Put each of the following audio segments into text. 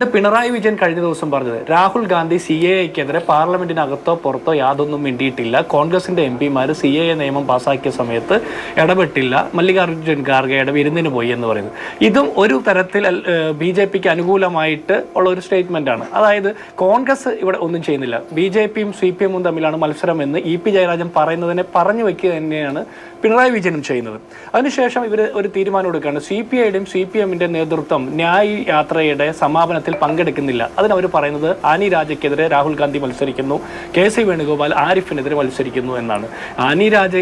പിണറായി വിജയൻ കഴിഞ്ഞ ദിവസം പറഞ്ഞത് രാഹുൽ ഗാന്ധി സി എ എക്കെതിരെ പാർലമെന്റിനകത്തോ പുറത്തോ യാതൊന്നും മിണ്ടിയിട്ടില്ല. കോൺഗ്രസിന്റെ എം പിമാർ സി എ നിയമം പാസാക്കിയ സമയത്ത് ഇടപെട്ടില്ല. മല്ലികാർജുൻ ഖാർഗെയുടെ വിരുന്നിന് പോയി എന്ന് പറയുന്നത്. ഇതും ഒരു തരത്തിൽ ബി ജെ പിക്ക് അനുകൂലമായിട്ട് ഉള്ള ഒരു സ്റ്റേറ്റ്മെന്റ് ആണ്. അതായത് കോൺഗ്രസ് ഇവിടെ ഒന്നും ചെയ്യുന്നില്ല. ബി ജെ പിയും സി പി എമ്മും തമ്മിലാണ് മത്സരം എന്ന് ഇ പി ജയരാജൻ പറയുന്നതിനെ പറഞ്ഞു വെക്കുക തന്നെയാണ് പിണറായി വിജയനും ചെയ്യുന്നത്. അതിനുശേഷം ഇവർ ഒരു തീരുമാനം എടുക്കുകയാണ്. സി പി ഐയുടെയും സി പി എമ്മിന്റെ നേതൃത്വം ന്യായ് യാത്രയുടെ സമാപനത്തിൽ പങ്കെടുക്കുന്നില്ല. അതിനവർ പറയുന്നത് ആനി രാജയ്ക്കെതിരെ രാഹുൽ ഗാന്ധി മത്സരിക്കുന്നു കെ സി വേണുഗോപാൽ ആരിഫിനെതിരെ മത്സരിക്കുന്നു എന്നാണ്. ആനി രാജ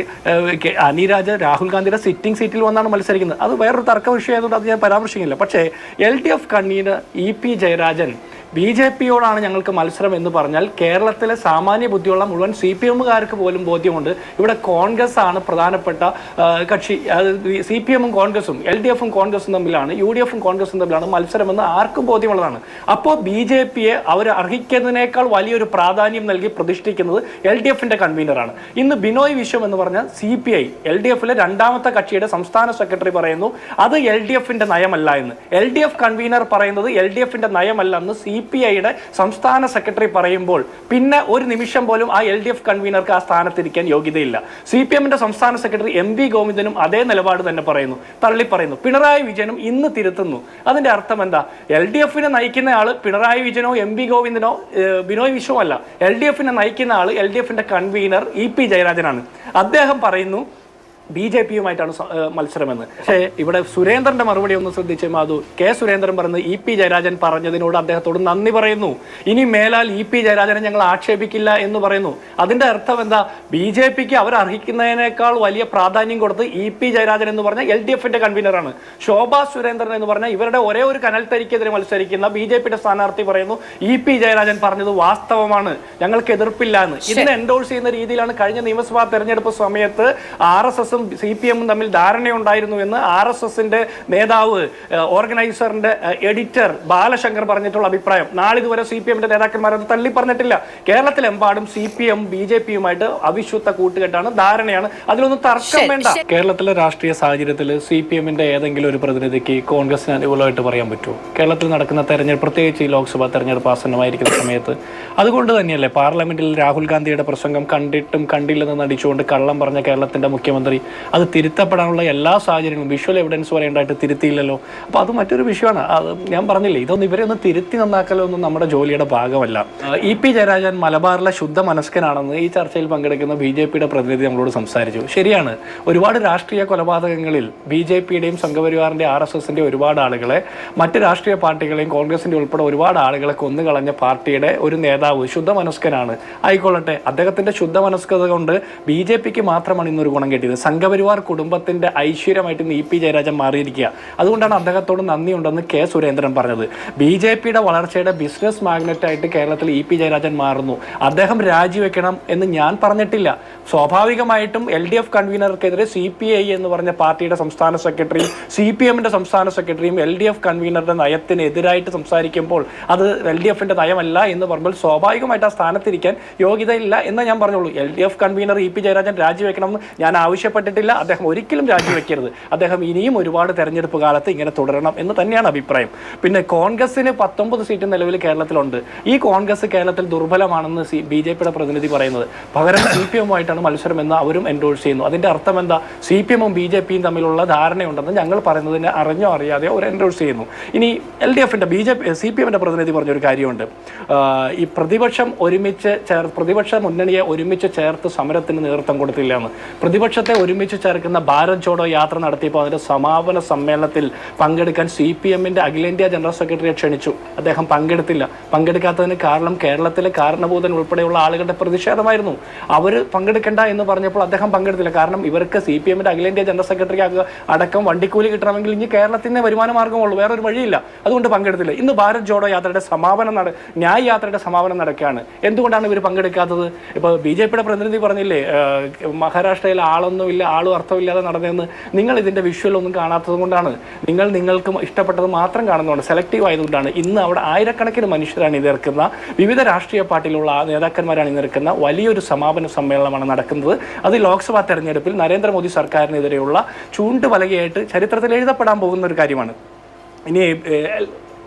ആനി രാജ രാഹുൽ ഗാന്ധിയുടെ സിറ്റിംഗ് സീറ്റിൽ വന്നാണ് മത്സരിക്കുന്നത്. അത് വേറൊരു തർക്ക വിഷയമായതുകൊണ്ട് അത് ഞാൻ പരാമർശിക്കുന്നില്ല. പക്ഷേ L D F convener E P Jayarajan B J പിയോടാണ് ഞങ്ങൾക്ക് മത്സരം എന്ന് പറഞ്ഞാൽ കേരളത്തിലെ സാമാന്യ ബുദ്ധിയുള്ള മുഴുവൻ സി പി എമ്മുകാർക്ക് പോലും ബോധ്യമുണ്ട്. ഇവിടെ കോൺഗ്രസ് ആണ് പ്രധാനപ്പെട്ട കക്ഷി സി പി എമ്മും കോൺഗ്രസും എൽ ഡി എഫും കോൺഗ്രസും തമ്മിലാണ് യു ഡി എഫും കോൺഗ്രസും തമ്മിലാണ് മത്സരമെന്ന് ആർക്കും ബോധ്യമുള്ളതാണ്. അപ്പോൾ ബി ജെ പിയെ അവർ അർഹിക്കുന്നതിനേക്കാൾ വലിയൊരു പ്രാധാന്യം നൽകി പ്രതിഷ്ഠിക്കുന്നത് എൽ ഡി എഫിന്റെ കൺവീനറാണ്. ഇന്ന് ബിനോയ് വിശ്വം എന്ന് പറഞ്ഞാൽ C P I L D എഫിലെ രണ്ടാമത്തെ കക്ഷിയുടെ സംസ്ഥാന സെക്രട്ടറി പറയുന്നു. അത് എൽ ഡി എഫിന്റെ നയമല്ല എന്ന്. എൽ ഡി എഫ് കൺവീനർ പറയുന്നത് എൽ ഡി എഫിന്റെ നയമല്ല എന്ന് സി പി ഐയുടെ സംസ്ഥാന സെക്രട്ടറി പറയുമ്പോൾ പിന്നെ ഒരു നിമിഷം പോലും ആ എൽ ഡി എഫ് കൺവീനർക്ക് ആ സ്ഥാനത്തിരിക്കാൻ യോഗ്യതയില്ല. സി പി എമ്മിന്റെ സംസ്ഥാന സെക്രട്ടറി എം വി ഗോവിന്ദനും അതേ നിലപാട് തന്നെ പറയുന്നു തള്ളി പറയുന്നു. പിണറായി വിജയനും ഇന്ന് തിരുത്തുന്നു. അതിന്റെ അർത്ഥം എന്താ? എൽ ഡി എഫിനെ നയിക്കുന്ന ആൾ പിണറായി വിജയനോ എം വി ഗോവിന്ദനോ ബിനോയ് വിശ്വമല്ല. എൽ ഡി എഫിനെ നയിക്കുന്ന ആൾ എൽ ഡി എഫിന്റെ കൺവീനർ ഇ പി ജയരാജനാണ്. അദ്ദേഹം പറയുന്നു ബി ജെ പിയുമായിട്ടാണ് മത്സരമെന്ന്. പക്ഷേ ഇവിടെ സുരേന്ദ്രന്റെ മറുപടി ഒന്ന് ശ്രദ്ധിച്ചേ മാധു. കെ സുരേന്ദ്രൻ പറയുന്നത് ഇ പി ജയരാജൻ പറഞ്ഞതിനോട് അദ്ദേഹത്തോട് നന്ദി പറയുന്നു. ഇനി മേലാൽ ഇ പി ജയരാജനെ ഞങ്ങൾ ആക്ഷേപിക്കില്ല എന്ന് പറയുന്നു. അതിന്റെ അർത്ഥം എന്താ? ബി ജെ പിക്ക് അവർ അർഹിക്കുന്നതിനേക്കാൾ വലിയ പ്രാധാന്യം കൊടുത്ത് ഇ പി ജയരാജൻ എന്ന് പറഞ്ഞ എൽ ഡി എഫിന്റെ കൺവീനറാണ് ശോഭാ സുരേന്ദ്രൻ എന്ന് പറഞ്ഞ ഇവരുടെ ഒരേ ഒരു കനൽ തരിക്കെതിരെ മത്സരിക്കുന്ന ബി ജെ പിയുടെ സ്ഥാനാർത്ഥി പറയുന്നു ഇ പി ജയരാജൻ പറഞ്ഞത് വാസ്തവമാണ്. ഞങ്ങൾക്ക് എതിർപ്പില്ല എന്ന് ഇതിനെ എൻഡോഴ്സ് ചെയ്യുന്ന രീതിയിലാണ് കഴിഞ്ഞ നിയമസഭാ തെരഞ്ഞെടുപ്പ് സമയത്ത് ആർ എസ് എസും സി പി എമ്മും തമ്മിൽ ധാരണയുണ്ടായിരുന്നു എന്ന് ആർ എസ് എസിന്റെ നേതാവ് ഓർഗനൈസറിന്റെ എഡിറ്റർ ബാലശങ്കർ പറഞ്ഞിട്ടുള്ള അഭിപ്രായം. നാളിതുവരെ സി പി എമ്മിന്റെ നേതാക്കന്മാരത് തള്ളി പറഞ്ഞിട്ടില്ല കേരളത്തിലെമ്പാടും C P M B J പിയുമായിട്ട് അവിശുദ്ധ കൂട്ടുകെട്ടാണ് ധാരണയാണ്. അതിലൊന്നും തർക്കം വേണ്ട. കേരളത്തിലെ രാഷ്ട്രീയ സാഹചര്യത്തിൽ സി പി എമ്മിന്റെ ഏതെങ്കിലും ഒരു പ്രതിനിധിക്ക് കോൺഗ്രസിന് അനുകൂലമായിട്ട് പറയാൻ പറ്റുമോ? കേരളത്തിൽ നടക്കുന്ന തെരഞ്ഞെടുപ്പ് പ്രത്യേകിച്ച് ഈ ലോക്സഭാ തെരഞ്ഞെടുപ്പ് ആസന്നമായിരിക്കുന്ന സമയത്ത് അതുകൊണ്ട് തന്നെയല്ലേ പാർലമെന്റിൽ രാഹുൽ ഗാന്ധിയുടെ പ്രസംഗം കണ്ടിട്ടും കണ്ടില്ലെന്ന് നടിച്ചുകൊണ്ട് കള്ളം പറഞ്ഞ കേരളത്തിന്റെ മുഖ്യമന്ത്രി അത് തിരുത്തപ്പെടാനുള്ള എല്ലാ സാഹചര്യങ്ങളും വിഷ്വൽ എവിഡൻസ് വരെ ഉണ്ടായിട്ട് തിരുത്തിയില്ലല്ലോ. അപ്പോൾ അത് മറ്റൊരു വിഷയമാണ്. അത് ഞാൻ പറഞ്ഞില്ലേ ഇതൊന്നും ഇവരെ ഒന്ന് തിരുത്തി നന്നാക്കലൊന്നും നമ്മുടെ ജോലിയുടെ ഭാഗമല്ല. ഇ പി ജയരാജൻ മലബാറിലെ ശുദ്ധ മനസ്കനാണെന്ന് ഈ ചർച്ചയിൽ പങ്കെടുക്കുന്ന ബി ജെ പിയുടെ പ്രതിനിധി നമ്മളോട് സംസാരിച്ചു. ശരിയാണ് ഒരുപാട് രാഷ്ട്രീയ കൊലപാതകങ്ങളിൽ ബി ജെ പിയുടെയും സംഘപരിവാറിന്റെ ആർ എസ് എസിന്റെ ഒരുപാട് ആളുകളെ മറ്റ് രാഷ്ട്രീയ പാർട്ടികളെയും കോൺഗ്രസിന്റെ ഉൾപ്പെടെ ഒരുപാട് ആളുകളെ കൊന്നുകളഞ്ഞ പാർട്ടിയുടെ ഒരു നേതാവ് ശുദ്ധ മനസ്കനാണ്. ആയിക്കൊള്ളട്ടെ അദ്ദേഹത്തിന്റെ ശുദ്ധ മനസ്കത കൊണ്ട് ബി ജെ പിക്ക് മാത്രമാണ് ഇന്നൊരു ഗുണം കിട്ടിയത്. സംഘപരിവാർ കുടുംബത്തിന്റെ ഐശ്വര്യമായിട്ട് ഇന്ന് ഇ പി ജയരാജൻ മാറിയിരിക്കുക. അതുകൊണ്ടാണ് അദ്ദേഹത്തോട് നന്ദിയുണ്ടെന്ന് കെ സുരേന്ദ്രൻ പറഞ്ഞത്. ബി ജെ പിയുടെ വളർച്ചയുടെ ബിസിനസ് മാഗ്നറ്റായിട്ട് കേരളത്തിൽ ഇ പി ജയരാജൻ മാറുന്നു. അദ്ദേഹം രാജിവെക്കണം എന്ന് ഞാൻ പറഞ്ഞിട്ടില്ല. സ്വാഭാവികമായിട്ടും എൽ ഡി എഫ് കൺവീനർക്കെതിരെ സി പി ഐ എന്ന് പറഞ്ഞ പാർട്ടിയുടെ സംസ്ഥാന സെക്രട്ടറിയും സി പി എമ്മിന്റെ സംസ്ഥാന സെക്രട്ടറിയും എൽ ഡി എഫ് കൺവീനറുടെ നയത്തിനെതിരായിട്ട് സംസാരിക്കുമ്പോൾ അത് എൽ ഡി എഫിന്റെ നയമല്ല എന്ന് പറയുമ്പോൾ സ്വാഭാവികമായിട്ട് ആ സ്ഥാനത്തിരിക്കാൻ യോഗ്യതയില്ല എന്ന് ഞാൻ പറഞ്ഞോളൂ L D F convener E P Jayarajan രാജിവെക്കണമെന്ന് ഞാൻ ആവശ്യപ്പെട്ടിട്ടില്ല അദ്ദേഹം ഒരിക്കലും രാജിവെക്കരുത്. അദ്ദേഹം ഇനിയും ഒരുപാട് തെരഞ്ഞെടുപ്പ് കാലത്ത് ഇങ്ങനെ തുടരണം എന്ന് തന്നെയാണ് അഭിപ്രായം. പിന്നെ കോൺഗ്രസിന് പത്തൊമ്പത് സീറ്റ് നിലവിൽ കേരളത്തിലുണ്ട്. ഈ കോൺഗ്രസ് കേരളത്തിൽ ദുർബലമാണെന്ന് സി ബി ജെ പിയുടെ പ്രതിനിധി പറയുന്നത്. പകരം സി പി എമ്മുമായിട്ടാണ് മത്സരം എന്ന് അവരും എൻഡോഴ്സ് ചെയ്യുന്നു. അതിന്റെ അർത്ഥം എന്താ? സി പി എമ്മും ബി ജെ പിയും തമ്മിലുള്ള ധാരണയുണ്ടെന്ന് ഞങ്ങൾ പറയുന്നതിനെ അറിഞ്ഞോ അറിയാതെ അവർ എൻഡോഴ്സ് ചെയ്യുന്നു. ഇനി എൽ ഡി എഫിന്റെ B J P C P എമ്മിന്റെ പ്രതിനിധി പറഞ്ഞൊരു കാര്യമുണ്ട്. ഈ പ്രതിപക്ഷം ഒരുമിച്ച് ചേർ പ്രതിപക്ഷ മുന്നണിയെ ഒരുമിച്ച് ചേർത്ത് സമരത്തിന് നേതൃത്വം കൊടുത്തില്ല എന്ന്. പ്രതിപക്ഷത്തെ ഒരുമിച്ച് ചേർക്കുന്ന ഭാരത് ജോഡോ യാത്ര നടത്തിയപ്പോൾ അതിന്റെ സമാപന സമ്മേളനത്തിൽ പങ്കെടുക്കാൻ സി പി എമ്മിന്റെ അഖിലേന്ത്യാ ജനറൽ സെക്രട്ടറിയെ ക്ഷണിച്ചു. അദ്ദേഹം പങ്കെടുത്തില്ല. പങ്കെടുക്കാത്തതിന് കാരണം കേരളത്തിലെ കാരണഭൂതൻ ഉൾപ്പെടെയുള്ള ആളുകളുടെ പ്രതിഷേധമായിരുന്നു. അവർ പങ്കെടുക്കേണ്ട എന്ന് പറഞ്ഞപ്പോൾ അദ്ദേഹം പങ്കെടുത്തില്ല. കാരണം ഇവർക്ക് സി പി എമ്മിന്റെ അഖിലേന്ത്യാ ജനറൽ സെക്രട്ടറി അടക്കം വണ്ടിക്കൂലി കിട്ടണമെങ്കിൽ ഇനി കേരളത്തിന്റെ വരുമാന മാർഗമുള്ളൂ. വേറൊരു വഴിയില്ല. അതുകൊണ്ട് പങ്കെടുത്തില്ല. ഇന്ന് ഭാരത് ജോഡോ യാത്രയുടെ സമാപനം നട ന്യായ് യാത്രയുടെ സമാപനം നടക്കുകയാണ്. എന്തുകൊണ്ടാണ് ഇവർ പങ്കെടുക്കാത്തത്? ഇപ്പോൾ ബി ജെ പിയുടെ പ്രതിനിധി പറഞ്ഞില്ലേ മഹാരാഷ്ട്രയിൽ ആളൊന്നുമില്ല ആളും അർത്ഥമില്ലാതെ നടന്നതെന്ന് നിങ്ങൾ ഇതിന്റെ വിഷ്വൽ ഒന്നും കാണാത്തത് കൊണ്ടാണ്. നിങ്ങൾ നിങ്ങൾക്ക് ഇഷ്ടപ്പെട്ടത് മാത്രം കാണുന്നതുകൊണ്ട് സെലക്റ്റീവ് ആയതുകൊണ്ടാണ് ഇന്ന് അവിടെ ആയിരക്കണക്കിന് മനുഷ്യരാണ് ഇതേർക്കുന്ന വിവിധ രാഷ്ട്രീയ പാർട്ടിയിലുള്ള നേതാക്കന്മാരാണ് ഇന്നിറക്കുന്ന വലിയൊരു സമാപന സമ്മേളനമാണ് നടക്കുന്നത്. അത് ലോക്സഭാ തെരഞ്ഞെടുപ്പിൽ നരേന്ദ്രമോദി സർക്കാരിനെതിരെയുള്ള ചൂണ്ടുപലകയായിട്ട് ചരിത്രത്തിൽ എഴുതപ്പെടാൻ പോകുന്ന ഒരു കാര്യമാണ്. ഇനി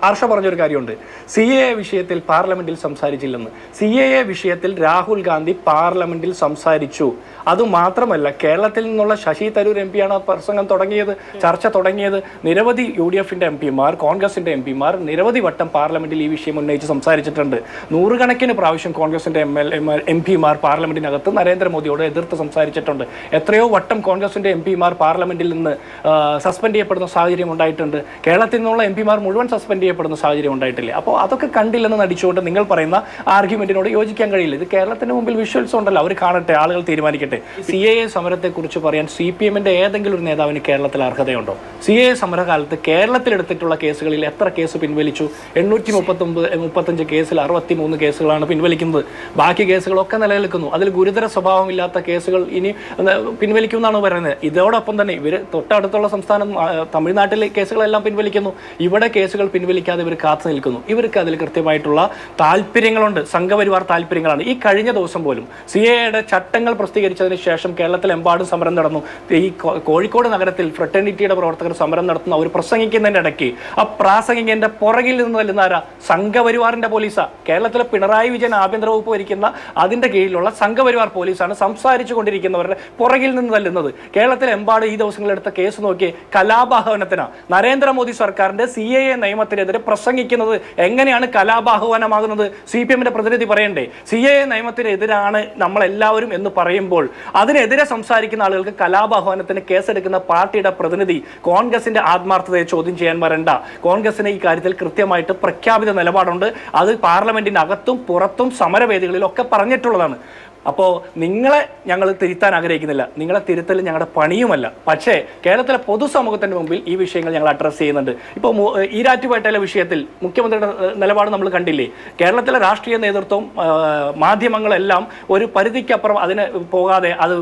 ഹർഷ പറഞ്ഞൊരു കാര്യമുണ്ട്. സി എ എ വിഷയത്തിൽ പാർലമെന്റിൽ സംസാരിച്ചില്ലെന്ന്. സി എ എ വിഷയത്തിൽ രാഹുൽ ഗാന്ധി പാർലമെന്റിൽ സംസാരിച്ചു. അതുമാത്രമല്ല കേരളത്തിൽ നിന്നുള്ള ശശി തരൂർ എം പിയാണ് പ്രസംഗം തുടങ്ങിയത് ചർച്ച തുടങ്ങിയത്. നിരവധി യു ഡി എഫിന്റെ എം പിമാർ കോൺഗ്രസിന്റെ എം പിമാർ നിരവധി വട്ടം പാർലമെന്റിൽ ഈ വിഷയം ഉന്നയിച്ച് സംസാരിച്ചിട്ടുണ്ട്. നൂറുകണക്കിന് പ്രാവശ്യം കോൺഗ്രസിന്റെ എം എൽ എം പിമാർ പാർലമെന്റിനകത്ത് നരേന്ദ്രമോദിയോട് എതിർത്ത് സംസാരിച്ചിട്ടുണ്ട്. എത്രയോ വട്ടം കോൺഗ്രസിന്റെ എം പിമാർ പാർലമെന്റിൽ നിന്ന് സസ്പെൻഡ് ചെയ്യപ്പെടുന്ന സാഹചര്യം ഉണ്ടായിട്ടുണ്ട്. കേരളത്തിൽ നിന്നുള്ള എം പിമാർ മുഴുവൻ സസ്പെൻഡ് ചെയ്യപ്പെടുന്ന സാഹചര്യം ഉണ്ടായിട്ടില്ല? അപ്പോൾ അതൊക്കെ കണ്ടില്ലെന്ന് നടിച്ചുകൊണ്ട് നിങ്ങൾ പറയുന്ന ആർഗ്യുമെന്റിനോട് യോജിക്കാൻ കഴിയില്ല. ഇത് കേരളത്തിന് മുമ്പിൽ വിഷ്വൽസ് ഉണ്ടല്ലോ. അവർ കാണട്ടെ ആളുകൾ തീരുമാനിക്കട്ടെ. സി എ സമരത്തെ കുറിച്ച് പറയാൻ സി പി എമ്മിന്റെ ഏതെങ്കിലും ഒരു നേതാവിന് കേരളത്തിൽ അർഹതയുണ്ടോ? സി എ സമരകാലത്ത് കേരളത്തിൽ എടുത്തിട്ടുള്ള കേസുകളിൽ എത്ര കേസ് പിൻവലിച്ചു? എണ്ണൂറ്റി മുപ്പത്തൊമ്പത് മുപ്പത്തഞ്ച് കേസിൽ അറുപത്തി മൂന്ന് കേസുകളാണ് പിൻവലിക്കുന്നത്. ബാക്കി കേസുകളൊക്കെ നിലനിൽക്കുന്നു. അതിൽ ഗുരുതര സ്വഭാവമില്ലാത്ത കേസുകൾ ഇനി പിൻവലിക്കുമെന്നാണ് പറയുന്നത്. ഇതോടൊപ്പം തന്നെ ഇവർ തൊട്ടടുത്തുള്ള സംസ്ഥാനം തമിഴ്നാട്ടിലെ കേസുകളെല്ലാം പിൻവലിക്കുന്നു. ഇവിടെ കേസുകൾ പിൻവലിക്കാതെ ഇവർ കാത്തു നിൽക്കുന്നു. ഇവർക്ക് അതിൽ കൃത്യമായിട്ടുള്ള താല്പര്യങ്ങളുണ്ട്. സംഘപരിവാർ താല്പര്യങ്ങളാണ്. ഈ കഴിഞ്ഞ ദിവസം പോലും സി എയുടെ ചട്ടങ്ങൾ പ്രസിദ്ധീകരിച്ചതിന് ശേഷം കേരളത്തിലെമ്പാടും സമരം നടന്നു. ഈ കോഴിക്കോട് നഗരത്തിൽ ഫ്രട്ടേണിറ്റിയുടെ പ്രവർത്തകർ സമരം നടത്തുന്ന അവർ പ്രസംഗിക്കുന്നതിന്റെ ഇടയ്ക്ക് ആ പ്രാസംഗികന്റെ പുറകിൽ നിന്ന് തല്ലുന്ന ആരാ? സംഘപരിവാറിന്റെ പോലീസാ. കേരളത്തിലെ പിണറായി വിജയൻ ആഭ്യന്തര വകുപ്പ് ഭരിക്കുന്ന അതിന്റെ കീഴിലുള്ള സംഘപരിവാർ പോലീസാണ് സംസാരിച്ചു കൊണ്ടിരിക്കുന്നവരുടെ പുറകിൽ നിന്ന് തല്ലുന്നത് കേരളത്തിലെമ്പാട് ഈ ദിവസങ്ങളിലെടുത്ത കേസ് നോക്കി കലാപാഹവനത്തിനാണ് നരേന്ദ്രമോദി സർക്കാരിന്റെ സി എ എ നിയമത്തിനെതിരെ പ്രസംഗിക്കുന്നത് എങ്ങനെയാണ് കലാബാഹ്വാനമാകുന്നത്? സി പി എമ്മിന്റെ പ്രതിനിധി പറയണ്ടേ സി എ നിയമത്തിനെതിരാണ് നമ്മളെല്ലാവരും എന്ന് പറയുമ്പോൾ അതിനെതിരെ സംസാരിക്കുന്ന ആളുകൾക്ക് കലാപാഹ്വാനത്തിന് കേസെടുക്കുന്ന പാർട്ടിയുടെ പ്രതിനിധി കോൺഗ്രസിന്റെ ആത്മാർത്ഥതയെ ചോദ്യം ചെയ്യാൻ വരണ്ട. കോൺഗ്രസിന് ഈ കാര്യത്തിൽ കൃത്യമായിട്ട് പ്രഖ്യാപിത നിലപാടുണ്ട്. അത് പാർലമെന്റിന് അകത്തും പുറത്തും സമരവേദികളിലും ഒക്കെ പറഞ്ഞിട്ടുള്ളതാണ്. അപ്പോൾ നിങ്ങളെ ഞങ്ങൾ തിരുത്താൻ ആഗ്രഹിക്കുന്നില്ല. നിങ്ങളെ തിരുത്തൽ ഞങ്ങളുടെ പണിയുമല്ല. പക്ഷേ കേരളത്തിലെ പൊതുസമൂഹത്തിന്റെ മുമ്പിൽ ഈ വിഷയങ്ങൾ ഞങ്ങൾ അഡ്രസ്സ് ചെയ്യുന്നുണ്ട്. ഇപ്പോൾ ഈരാറ്റുപേട്ടയിലെ വിഷയത്തിൽ മുഖ്യമന്ത്രിയുടെ നിലപാട് നമ്മൾ കണ്ടില്ലേ? കേരളത്തിലെ രാഷ്ട്രീയ നേതൃത്വം മാധ്യമങ്ങളെല്ലാം ഒരു പരിധിക്കപ്പുറം അതിന് പോകാതെ അത്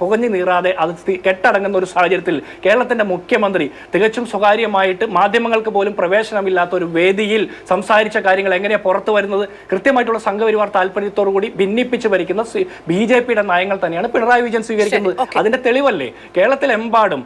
പുകഞ്ഞു നീറാതെ അത് കെട്ടടങ്ങുന്ന ഒരു സാഹചര്യത്തിൽ കേരളത്തിന്റെ മുഖ്യമന്ത്രി തികച്ചും സ്വകാര്യമായിട്ട് മാധ്യമങ്ങൾക്ക് പോലും പ്രവേശനമില്ലാത്ത ഒരു വേദിയിൽ സംസാരിച്ച കാര്യങ്ങൾ എങ്ങനെയാണ് പുറത്തു വരുന്നത്? കൃത്യമായിട്ടുള്ള സംഘപരിവാർ താല്പര്യത്തോടു കൂടി ഭിന്നിപ്പിച്ച് ഭരിക്കുന്ന ബി ജെ പിയുടെ നയങ്ങൾ തന്നെയാണ് പിണറായി വിജയൻ സ്വീകരിക്കുന്നത്. അതിന്റെ തെളിവല്ലേ? കേരളത്തിലെമ്പാടും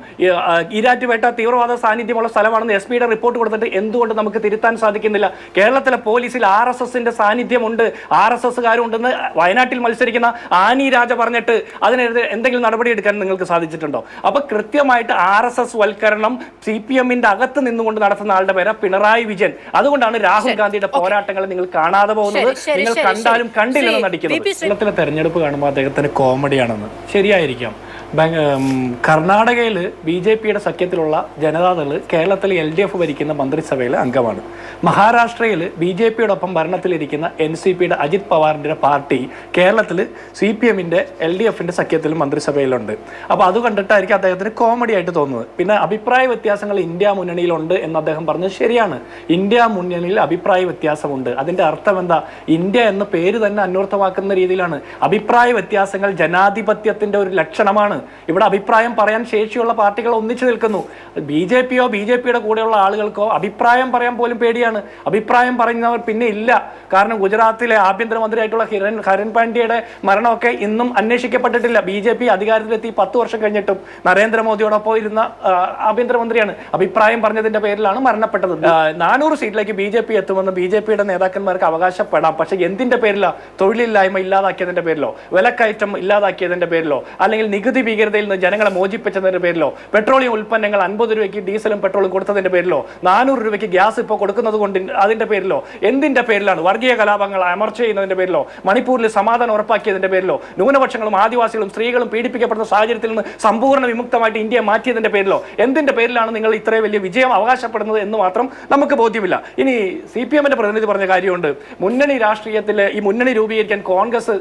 ഈരാറ്റുപേട്ട തീവ്രവാദ സാന്നിധ്യമുള്ള സ്ഥലമാണെന്ന് എസ് പിയുടെ റിപ്പോർട്ട് കൊടുത്തിട്ട് എന്തുകൊണ്ട് നമുക്ക് തിരുത്താൻ സാധിക്കുന്നില്ല? കേരളത്തിലെ പോലീസിൽ ആർ എസ് എസിന്റെ സാന്നിധ്യമുണ്ട്. ആർ എസ് എസ്സുകാരുണ്ടെന്ന് വയനാട്ടിൽ മത്സരിക്കുന്ന ആനി രാജ പറഞ്ഞിട്ട് അതിനെതിരെ എന്തെങ്കിലും നടപടി എടുക്കാൻ നിങ്ങൾക്ക് സാധിച്ചിട്ടുണ്ടോ? അപ്പൊ കൃത്യമായിട്ട് ആർ എസ് എസ് വൽക്കരണം സി പി എമ്മിന്റെ അകത്ത് നിന്നുകൊണ്ട് നടത്തുന്ന ആളുടെ പേര് പിണറായി വിജയൻ. അതുകൊണ്ടാണ് രാഹുൽ ഗാന്ധിയുടെ പോരാട്ടങ്ങൾ നിങ്ങൾ കാണാതെ പോകുന്നത്. നിങ്ങൾ കണ്ടാലും. കണ്ടില്ലെന്ന് നടിക്കുന്നത്. കേരളത്തിലെ തെരഞ്ഞെടുപ്പ് കാണുമ്പോൾ അദ്ദേഹത്തിന് കോമഡിയാണെന്ന്. ശരിയായിരിക്കാം. കർണാടകയിൽ ബി ജെ പിയുടെ സഖ്യത്തിലുള്ള ജനതാദൾ കേരളത്തിൽ എൽ ഡി എഫ് ഭരിക്കുന്ന മന്ത്രിസഭയിൽ അംഗമാണ്. മഹാരാഷ്ട്രയിൽ ബി ജെ പിയോടൊപ്പം ഭരണത്തിലിരിക്കുന്ന എൻ സി പിയുടെ അജിത് പവാറിന്റെ പാർട്ടി കേരളത്തിൽ സി പി എമ്മിന്റെ എൽ ഡി എഫിന്റെ സഖ്യത്തിൽ മന്ത്രിസഭയിലുണ്ട്. അപ്പോൾ അത് കണ്ടിട്ടായിരിക്കും അദ്ദേഹത്തിന് കോമഡി ആയിട്ട് തോന്നുന്നത്. പിന്നെ അഭിപ്രായ വ്യത്യാസങ്ങൾ ഇന്ത്യ മുന്നണിയിലുണ്ട് എന്ന് അദ്ദേഹം പറഞ്ഞത് ശരിയാണ്. ഇന്ത്യ മുന്നണിയിൽ അഭിപ്രായ വ്യത്യാസമുണ്ട്. അതിന്റെ അർത്ഥം എന്താ? ഇന്ത്യ എന്ന പേര് തന്നെ അന്വർത്ഥമാക്കുന്ന രീതിയിലാണ്. അഭിപ്രായ വ്യത്യാസങ്ങൾ ജനാധിപത്യത്തിന്റെ ഒരു ലക്ഷണമാണ്. ഇവിടെ അഭിപ്രായം പറയാൻ ശേഷിയുള്ള പാർട്ടികൾ ഒന്നിച്ചു നിൽക്കുന്നു. ബി ജെ പിയോ ബി ജെ പിയുടെ കൂടെയുള്ള ആളുകൾക്കോ അഭിപ്രായം പറയാൻ പോലും പേടിയാണ്. അഭിപ്രായം പറയുന്നവർ പിന്നെ ഇല്ല. കാരണം ഗുജറാത്തിലെ ആഭ്യന്തരമന്ത്രിയായിട്ടുള്ള ഹിരൺ ഹരൺ പാണ്ഡ്യയുടെ മരണമൊക്കെ ഇന്നും അന്വേഷിക്കപ്പെട്ടിട്ടില്ല. ബി ജെ പി അധികാരത്തിലെത്തി പത്ത് വർഷം കഴിഞ്ഞിട്ടും നരേന്ദ്രമോദിയോടൊപ്പം ഇരുന്ന ആഭ്യന്തരമന്ത്രിയാണ്. അഭിപ്രായം പറഞ്ഞതിന്റെ പേരിലാണ് മരണപ്പെട്ടത്. നാനൂറ് സീറ്റിലേക്ക് ബി ജെ പി എത്തുമെന്ന് ബി ജെ പിയുടെ നേതാക്കന്മാർക്ക് അവകാശപ്പെടാം. പക്ഷേ എന്തിന്റെ പേരിലാണ് തൊഴിലില്ലായ്മ ഇല്ലാതാക്കിയതിന്റെ പേരിലോ വിലക്കയറ്റം ഇല്ലാതാക്കിയതിന്റെ പേരിലോ അല്ലെങ്കിൽ നികുതി ഭീകരതയിൽ നിന്ന് ജനങ്ങളെ മോചിപ്പിച്ചതിന്റെ പേരിലോ പെട്രോളിയം ഉൽപ്പന്നങ്ങൾ അൻപത് രൂപയ്ക്ക് ഡീസലും പെട്രോളും കൊടുത്തതിന്റെ പേരിലോ നാനൂറ് രൂപയ്ക്ക് ഗ്യാസ് ഇപ്പോൾ കൊടുക്കുന്നത് കൊണ്ട് അതിന്റെ പേരിലോ എന്തിന്റെ പേരിലാണ്? വർഗീയ കലാപങ്ങൾ അമർച്ച ചെയ്യുന്നതിന്റെ പേരിലോ മണിപ്പൂരിൽ സമാധാനം ഉറപ്പാക്കിയതിന്റെ പേരിലോ ന്യൂനപക്ഷങ്ങളും ആദിവാസികളും സ്ത്രീകളും പീഡിപ്പിക്കപ്പെടുന്ന സാഹചര്യത്തിൽ നിന്ന് സമ്പൂർണ വിമുക്തമായിട്ട് ഇന്ത്യ മാറ്റിയതിന്റെ പേരിലോ എന്തിന്റെ പേരിലാണ് നിങ്ങൾ ഇത്രയും വലിയ വിജയം അവകാശപ്പെടുന്നത് എന്ന് മാത്രം നമുക്ക് ബോധ്യമില്ല. ഇനി സി പി എമ്മിന്റെ പ്രതിനിധി പറഞ്ഞ കാര്യമുണ്ട്. മുന്നണി രാഷ്ട്രീയത്തിൽ ഈ മുന്നണി രൂപീകരിക്കാൻ കോൺഗ്രസ്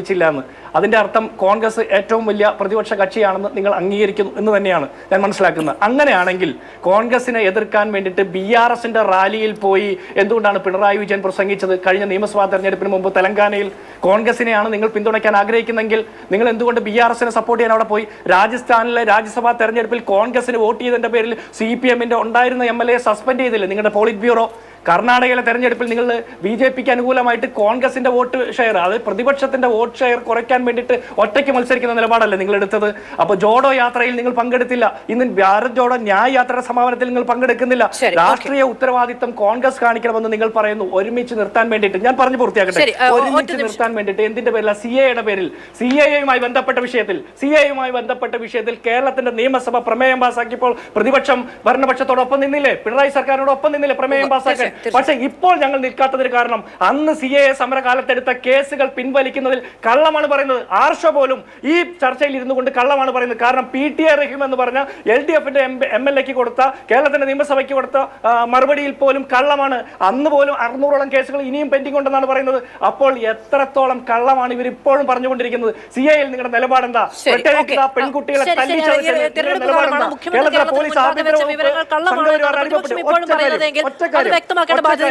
ശ്രമിച്ചില്ല എന്ന് അതിന്റെ അർത്ഥം കോൺഗ്രസ് ഏറ്റവും വലിയ പ്രതിപക്ഷ കക്ഷിയാണെന്ന് നിങ്ങൾ അംഗീകരിക്കുന്നു എന്ന് തന്നെയാണ് ഞാൻ മനസ്സിലാക്കുന്നത്. അങ്ങനെയാണെങ്കിൽ കോൺഗ്രസിനെ എതിർക്കാൻ വേണ്ടിയിട്ട് ബി ആർ എസിന്റെ റാലിയിൽ പോയി എന്തുകൊണ്ടാണ് പിണറായി വിജയൻ പ്രസംഗിച്ചത്? കഴിഞ്ഞ നിയമസഭാ തെരഞ്ഞെടുപ്പിന് മുമ്പ് തെലങ്കാനയിൽ കോൺഗ്രസിനെയാണ് നിങ്ങൾ പിന്തുണയ്ക്കാൻ ആഗ്രഹിക്കുന്നെങ്കിൽ നിങ്ങൾ എന്തുകൊണ്ട് ബി ആർ എസിനെ സപ്പോർട്ട് ചെയ്യാൻ അവിടെ പോയി? രാജസ്ഥാനിലെ രാജ്യസഭാ തെരഞ്ഞെടുപ്പിൽ കോൺഗ്രസിന് വോട്ട് ചെയ്തതിന്റെ പേരിൽ സി പി എമ്മിന്റെ ഉണ്ടായിരുന്ന എം എൽ എ സസ്പെൻഡ് ചെയ്തില്ലേ? നിങ്ങളുടെ പോളിറ്റ് ബ്യൂറോ കർണാടകയിലെ തെരഞ്ഞെടുപ്പിൽ നിങ്ങൾ ബി ജെ പിക്ക് അനുകൂലമായിട്ട് കോൺഗ്രസിന്റെ വോട്ട് ഷെയർ അത് പ്രതിപക്ഷത്തിന്റെ വോട്ട് ഷെയർ കുറയ്ക്കാൻ വേണ്ടിയിട്ട് ഒറ്റയ്ക്ക് മത്സരിക്കുന്ന നിലപാടല്ലേ നിങ്ങൾ എടുത്തത്? അപ്പൊ ജോഡോ യാത്രയിൽ നിങ്ങൾ പങ്കെടുത്തില്ല. ഇന്ന് ഭാരത് ജോഡോ ന്യായ യാത്രയുടെ സമാപനത്തിൽ നിങ്ങൾ പങ്കെടുക്കുന്നില്ല. രാഷ്ട്രീയ ഉത്തരവാദിത്തം കോൺഗ്രസ് കാണിക്കണമെന്ന് നിങ്ങൾ പറയുന്നു. ഒരുമിച്ച് നിർത്താൻ വേണ്ടിയിട്ട്. ഞാൻ പറഞ്ഞു പൂർത്തിയാക്കട്ടെ. ഒരുമിച്ച് നിർത്താൻ വേണ്ടിയിട്ട് എന്തിന്റെ പേരില? സി എയുടെ പേരിൽ. സി എയുമായി ബന്ധപ്പെട്ട വിഷയത്തിൽ സി എയുമായി ബന്ധപ്പെട്ട വിഷയത്തിൽ കേരളത്തിന്റെ നിയമസഭ പ്രമേയം പാസാക്കിയപ്പോൾ പ്രതിപക്ഷം ഭരണപക്ഷത്തോടൊപ്പം നിന്നില്ലേ? പിണറായി സർക്കാരിനോടൊപ്പം നിന്നില്ലേ? പ്രമേയം പാസാക്കാൻ? പക്ഷേ ഇപ്പോൾ ഞങ്ങൾ നിൽക്കാത്തതിന് കാരണം അന്ന് സി എ സമരകാലത്തെടുത്ത കേസുകൾ പിൻവലിക്കുന്നതിൽ കള്ളമാണ് പറയുന്നത്. ആർഷ പോലും ഈ ചർച്ചയിൽ ഇരുന്നു കൊണ്ട് കള്ളമാണ് പറയുന്നത്. കാരണം പി ടി എ റഹീം എന്ന് പറഞ്ഞ എൽ ഡി എഫിന്റെ എം എൽ എക്ക് കൊടുത്ത കേരളത്തിന്റെ നിയമസഭയ്ക്ക് കൊടുത്ത മറുപടിയിൽ പോലും കള്ളമാണ്. അന്ന് പോലും അറുന്നൂറോളം കേസുകൾ ഇനിയും പെൻഡിംഗ് ഉണ്ടെന്നാണ് പറയുന്നത്. അപ്പോൾ എത്രത്തോളം കള്ളമാണ് ഇവർ ഇപ്പോഴും പറഞ്ഞുകൊണ്ടിരിക്കുന്നത് സി ഐയിൽ നിങ്ങളുടെ നിലപാടെന്താ. പെൺകുട്ടികളെ കേരളത്തിലെ പോലീസ് ആഭ്യന്തര വകുപ്പ് വിവരങ്ങൾ ഒറ്റ ബാധ്യത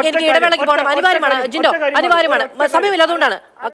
എനിക്ക് ഇടവേളയ്ക്ക് പോകണം. അനിവാര്യമാണ്. ജിൻഡോ അനിവാര്യമാണ്. സമയമില്ല അതുകൊണ്ടാണ്.